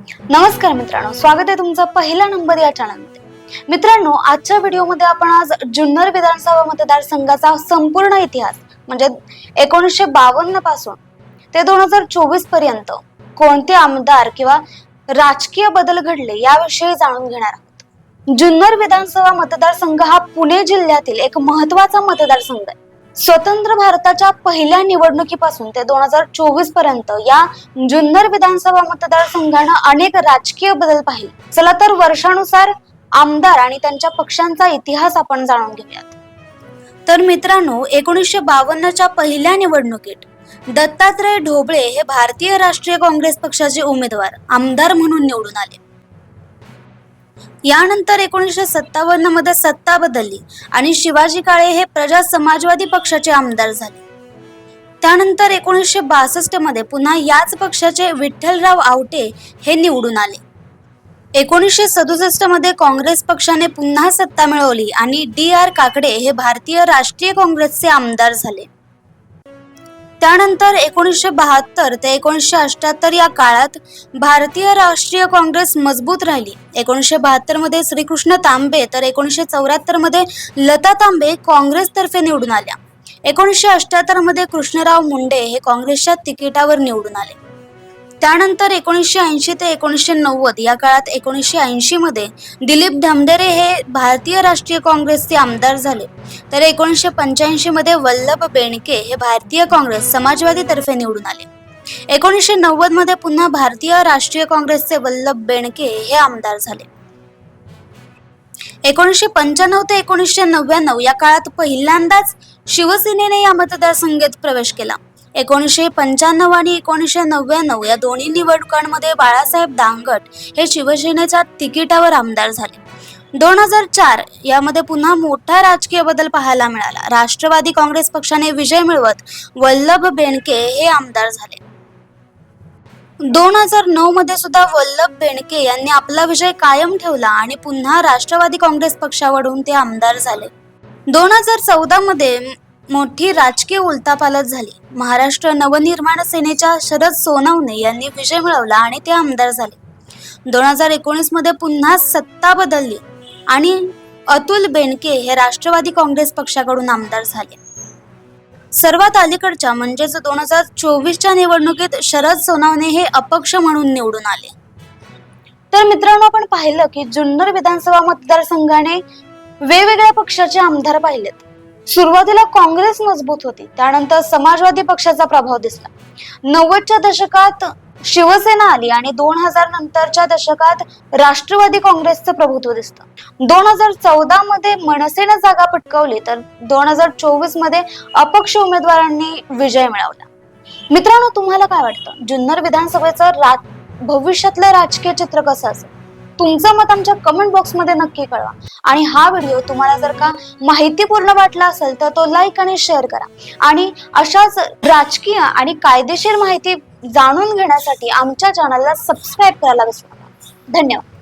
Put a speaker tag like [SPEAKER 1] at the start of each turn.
[SPEAKER 1] नमस्कार मित्रांनो स्वागत आहे तुमचं पहिला नंबर या चॅनलमध्ये मित्रांनो आजच्या व्हिडिओमध्ये आपण आज जुन्नर विधानसभा मतदारसंघाचा संपूर्ण इतिहास म्हणजे एकोणीसशे बावन्नपासून ते दोन हजार चोवीसपर्यंत कोणते आमदार किंवा राजकीय बदल घडले याविषयी जाणून घेणार आहोत. जुन्नर विधानसभा मतदारसंघ हा पुणे जिल्ह्यातील एक महत्त्वाचा मतदारसंघ आहे. स्वतंत्र भारताच्या पहिल्या निवडणुकीपासून ते दोन हजार चोवीसपर्यंत या जुन्नर विधानसभा मतदारसंघानं अनेक राजकीय बदल पाहिले. चला तर वर्षानुसार आमदार आणि त्यांच्या पक्षांचा इतिहास आपण जाणून घेऊयात. तर मित्रांनो एकोणीसशे बावन्नच्या पहिल्या निवडणुकीत दत्तात्रय ढोबळे हे भारतीय राष्ट्रीय काँग्रेस पक्षाचे उमेदवार आमदार म्हणून निवडून आले. यानंतर एकोणीसशे सत्तावन्नमध्ये सत्ता बदलली आणि शिवाजी काळे हे प्रजा समाजवादी पक्षाचे आमदार झाले. त्यानंतर एकोणीसशे बासष्टमध्ये पुन्हा याच पक्षाचे विठ्ठलराव आवटे हे निवडून आले. एकोणीसशे सदुसष्टमध्ये काँग्रेस पक्षाने पुन्हा सत्ता मिळवली आणि डी आर काकडे हे भारतीय राष्ट्रीय काँग्रेसचे आमदार झाले. त्यानंतर एकोणीसशे बहात्तर ते एकोणीसशे अठ्याहत्तर या काळात भारतीय राष्ट्रीय काँग्रेस मजबूत राहिली. एकोणीसशे बहात्तरमध्ये श्रीकृष्ण तांबे तर एकोणीसशे चौऱ्याहत्तरमध्ये लता तांबे काँग्रेसतर्फे निवडून आल्या. एकोणीसशे अठ्याहत्तरमध्ये कृष्णराव मुंडे हे काँग्रेसच्या तिकिटावर निवडून आले. त्यानंतर एकोणीसशे ऐंशी ते एकोणीसशे नव्वद या काळात एकोणीसशे ऐंशीमध्ये दिलीप धमदेरे हे भारतीय राष्ट्रीय काँग्रेसचे आमदार झाले. तर एकोणीसशे पंच्याऐंशीमध्ये वल्लभ बेणके हे भारतीय काँग्रेस समाजवादीतर्फे निवडून आले. एकोणीसशे नव्वदमध्ये पुन्हा भारतीय राष्ट्रीय काँग्रेसचे वल्लभ बेणके हे आमदार झाले. एकोणीसशे पंच्याण्णव ते एकोणीसशे नव्याण्णव या काळात पहिल्यांदाच शिवसेनेने या मतदारसंघात प्रवेश केला. एकोणीसशे पंच्याण्णव आणि एकोणीसशे नव्याण्णव या दोन्ही निवडणुकांमध्ये बाळासाहेब दांगट हे शिवसेनेच्या तिकिटावर आमदार झाले. दोन हजार चार यामध्ये पुन्हा मोठा राजकीय बदल पाहायला मिळाला. राष्ट्रवादी काँग्रेस पक्षाने विजय मिळवत वल्लभ बेणके हे आमदार झाले. दोन हजार नऊ मध्ये सुद्धा वल्लभ बेणके यांनी आपला विजय कायम ठेवला आणि पुन्हा राष्ट्रवादी काँग्रेस पक्षावरून ते आमदार झाले. दोन हजार चौदा मध्ये मोठी राजकीय उलथापालट झाली. महाराष्ट्र नवनिर्माण सेनेच्या शरद सोनवणे यांनी विजय मिळवला आणि ते आमदार झाले. दोन हजार एकोणीसमध्ये पुन्हा सत्ता बदलली आणि अतुल बेनके हे राष्ट्रवादी काँग्रेस पक्षाकडून आमदार झाले. सर्वात अलीकडच्या म्हणजेच दोन हजार चोवीसच्या निवडणुकीत शरद सोनावणे हे अपक्ष म्हणून निवडून आले. तर मित्रांनो आपण पाहिलं की जुन्नर विधानसभा मतदारसंघाने वेगवेगळ्या पक्षाचे आमदार पाहिलेत. सुरुवातीला काँग्रेस मजबूत होती. त्यानंतर समाजवादी पक्षाचा प्रभाव दिसला. नव्वदच्या दशकात शिवसेना आली आणि दोन हजार नंतरच्या दशकात राष्ट्रवादी काँग्रेसचं प्रभुत्व दिसतं. दोन हजार चौदा मध्ये मनसेनं जागा पटकावली तर दोन हजार चोवीसमध्ये अपक्ष उमेदवारांनी विजय मिळवला. मित्रांनो तुम्हाला काय वाटतं? जुन्नर विधानसभेचं रा भविष्यातलं राजकीय चित्र कसं असेल? तुमचं मत आमच्या कमेंट बॉक्समध्ये नक्की कळवा. आणि हा व्हिडिओ तुम्हाला जर का माहितीपूर्ण वाटला असेल तर तो लाईक आणि शेअर करा. आणि अशाच राजकीय आणि कायदेशीर माहिती जाणून घेण्यासाठी आमच्या चॅनलला सबस्क्राईब करायला विसरू नका. धन्यवाद.